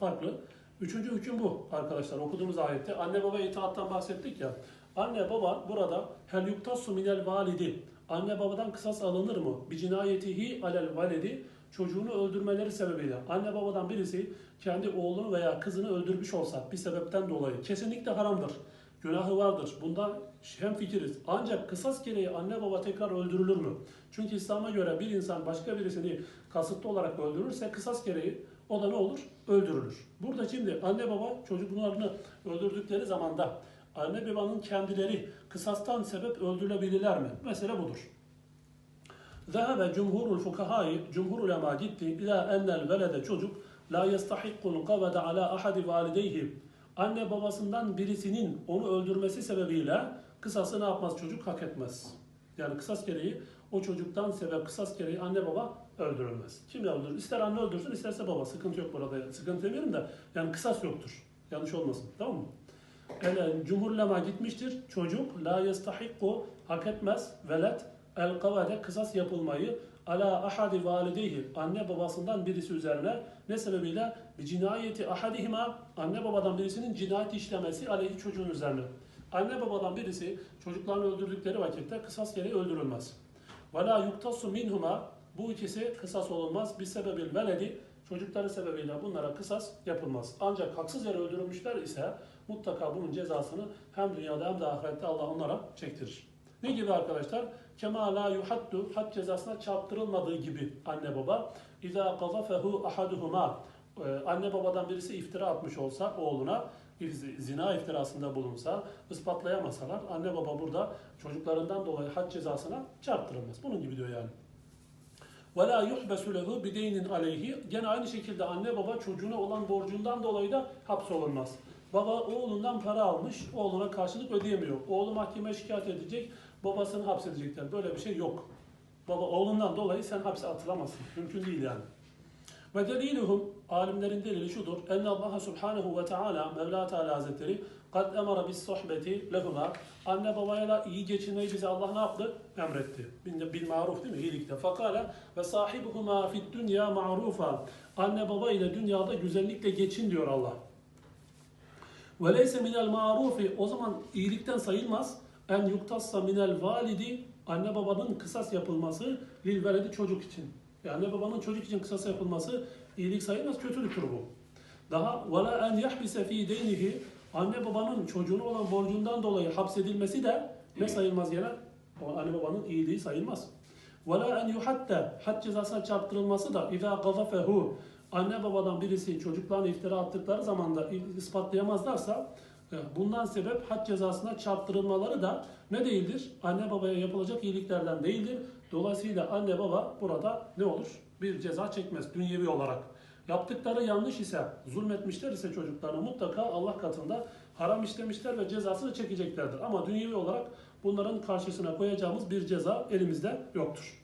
farklı. Üçüncü hüküm bu arkadaşlar okuduğumuz ayette. Anne baba itaattan bahsettik ya. Anne baba burada hel yuktassu minel validi. Anne babadan kısas alınır mı? Bi cinayetihi alel validi. Çocuğunu öldürmeleri sebebiyle. Anne babadan birisi kendi oğlunu veya kızını öldürmüş olsa bir sebepten dolayı kesinlikle haramdır. Günahı vardır. Bunda hem fikiriz. Ancak kısas gereği anne baba tekrar öldürülür mü? Çünkü İslam'a göre bir insan başka birisini kasıtlı olarak öldürürse kısas gereği o da ne olur? Öldürülür. Burada şimdi anne baba çocuklarını öldürdükleri zamanda anne babanın kendileri kısastan sebep öldürülebilirler mi? Mesele budur. Zehebe cumhurul fukahai, cumhur ulema gitti ila ennel velede çocuk la yestahikkul kavede ala ahadi valideyhi. Anne babasından birisinin onu öldürmesi sebebiyle kısası ne yapmaz çocuk hak etmez. Yani kısas gereği o çocuktan sebep kısas gereği anne baba öldürülmez. Kim öldürür? İster anne öldürsün isterse baba. Sıkıntı yok burada. Sıkıntı demiyorum da yani kısas yoktur. Yanlış olmasın. Tamam mı? Yani cumhurlema gitmiştir. Çocuk la yestahikku hak etmez velet el kavade kısas yapılmayı ala ahadi valideyhi anne babasından birisi üzerine ne sebebiyle bir cinayeti ahadihima anne babadan birisinin cinayet işlemesi aleyhi çocuğun üzerine. Anne babadan birisi çocuklarını öldürdükleri vakitte kısas gereği öldürülmez. Ve la yuktasu minhuma bu ikisi kısas olunmaz. Bir sebebil veledi çocukları sebebiyle bunlara kısas yapılmaz. Ancak haksız yere öldürülmüşler ise mutlaka bunun cezasını hem dünyada hem de ahirette Allah onlara çektirir. Ne gibi arkadaşlar? Kema la yuhaddu, had cezasına çarptırılmadığı gibi anne baba. İza qazafehu ahaduhuma. Ee, anne babadan birisi iftira atmış olsa oğluna, zina iftirasında bulunsa, ispatlayamasalar anne baba burada çocuklarından dolayı had cezasına çarptırılmaz. Bunun gibi diyor yani. Ve la yuhbesu lehu bideynin aleyhi. Gene aynı şekilde anne baba çocuğuna olan borcundan dolayı da hapsolunmaz. Baba oğlundan para almış, oğluna karşılık ödeyemiyor. Oğlu mahkemeye şikayet edecek, babasını hapsedecekler. Böyle bir şey yok. Baba oğlundan dolayı sen hapse atılamazsın. Mümkün değil yani. Ve deliluhum, alimlerin delili şudur. Enne Allah subhanehu ve teala, Mevla Teala Hazretleri, kad emara bis sohbeti lehuma. Anne babayla iyi geçinmeyi bize Allah ne yaptı? Emretti. Bil, bil maruf değil mi? İyilikte. Fakale ve sahibuhuma fid dünya ma'rufa. Anne baba ile dünyada güzellikle geçin diyor Allah. Ve leyse minel marufi. O zaman iyilikten sayılmaz En yuktassa minel validi. Anne babanın kısas yapılması lil veledi çocuk için. Yani anne babanın çocuk için kısas yapılması iyilik sayılmaz, kötülüktür bu. Daha وَلَا en yahbise fi deynihi Anne babanın çocuğuna olan borcundan dolayı hapsedilmesi de ne sayılmaz gene? O anne babanın iyiliği sayılmaz. وَلَا en yuhatte Had cezasına çarptırılması da اِذَا قَذَفَهُ Anne babadan birisi çocuklarına iftira attıkları zaman da ispatlayamazlarsa e, bundan sebep had cezasına çarptırılmaları da ne değildir? Anne babaya yapılacak iyiliklerden değildir. Dolayısıyla anne baba burada ne olur? Bir ceza çekmez dünyevi olarak. Yaptıkları yanlış ise, zulmetmişler ise çocuklarına mutlaka Allah katında haram işlemişler ve cezasını çekeceklerdir. Ama dünyevi olarak bunların karşısına koyacağımız bir ceza elimizde yoktur.